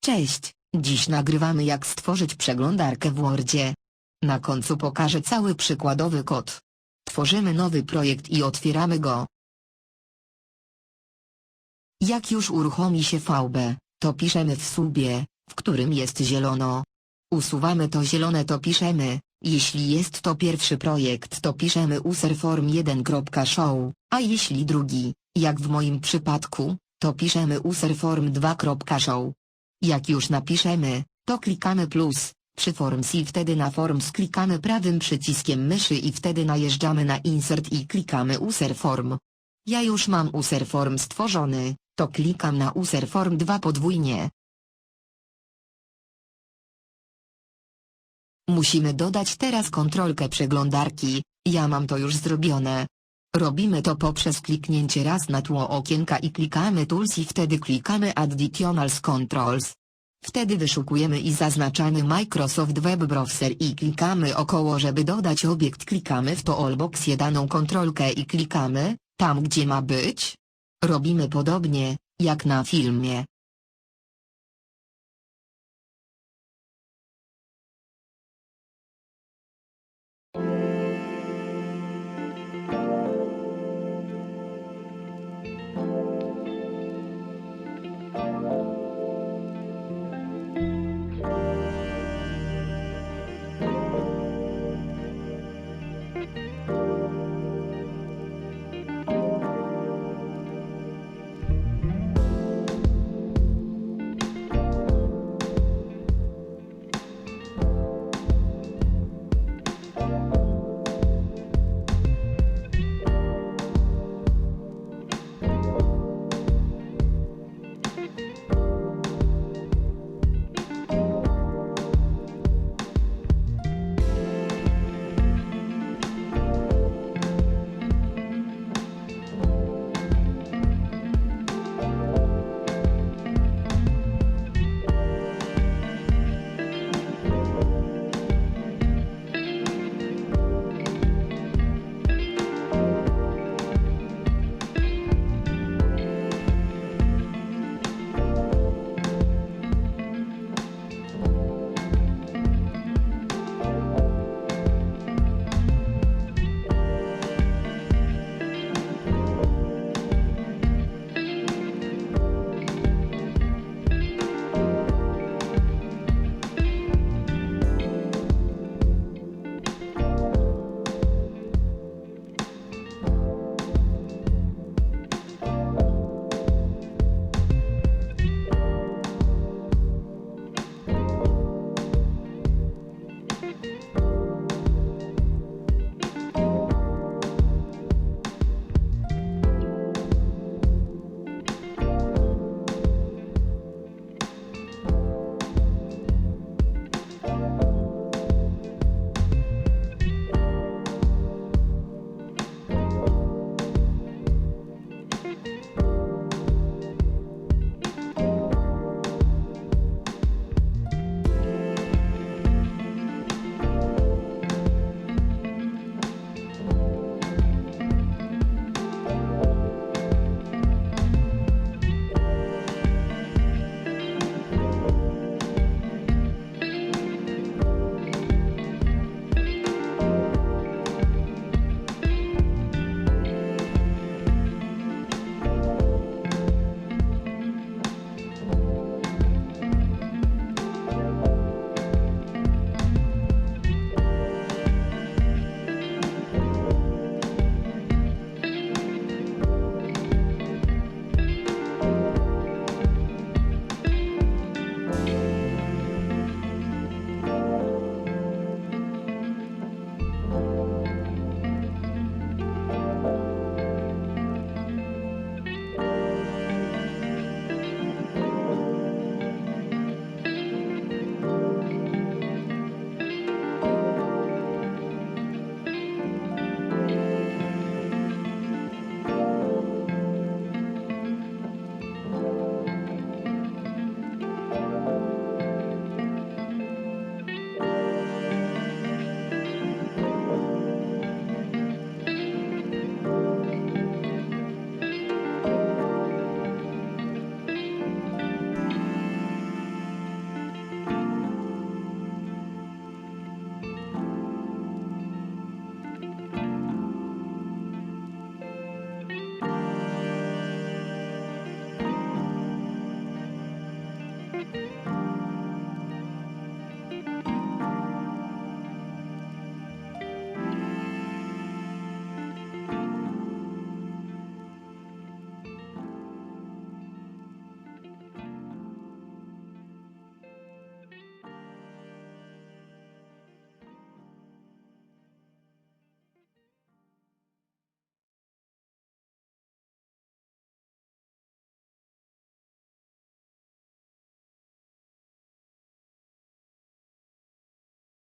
Cześć, dziś nagrywamy jak stworzyć przeglądarkę w Wordzie. Na końcu pokażę cały przykładowy kod. Tworzymy nowy projekt i otwieramy go. Jak już uruchomi się VB, to piszemy w subie, w którym jest zielono. Usuwamy to zielone to piszemy, jeśli jest to pierwszy projekt to piszemy userform 1.show, a jeśli drugi, jak w moim przypadku, to piszemy userform 2.show. Jak już napiszemy, to klikamy plus, przy Forms i wtedy na Forms klikamy prawym przyciskiem myszy i wtedy najeżdżamy na Insert i klikamy Userform. Ja już mam Userform stworzony, to klikam na Userform 2 podwójnie. Musimy dodać teraz kontrolkę przeglądarki, ja mam to już zrobione. Robimy to poprzez kliknięcie raz na tło okienka i klikamy Tools i wtedy klikamy Additionals Controls. Wtedy wyszukujemy i zaznaczamy Microsoft Web Browser i klikamy około żeby dodać obiekt klikamy w to allboxie daną kontrolkę i klikamy, tam gdzie ma być. Robimy podobnie, jak na filmie.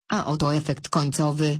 A oto efekt końcowy.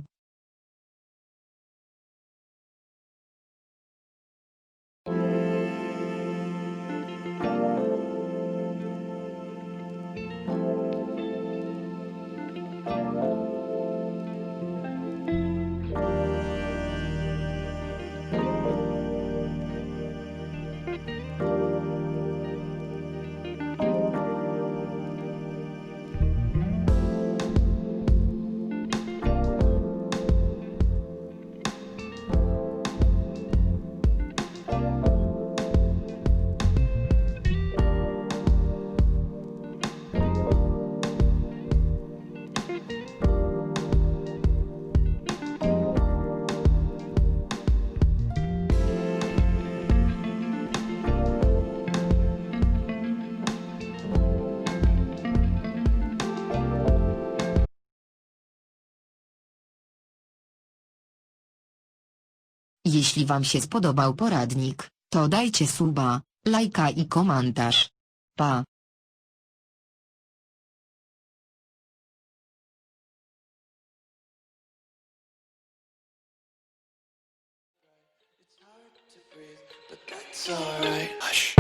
Jeśli wam się spodobał poradnik, to dajcie suba, lajka i komentarz. Pa. That's alright. Hush.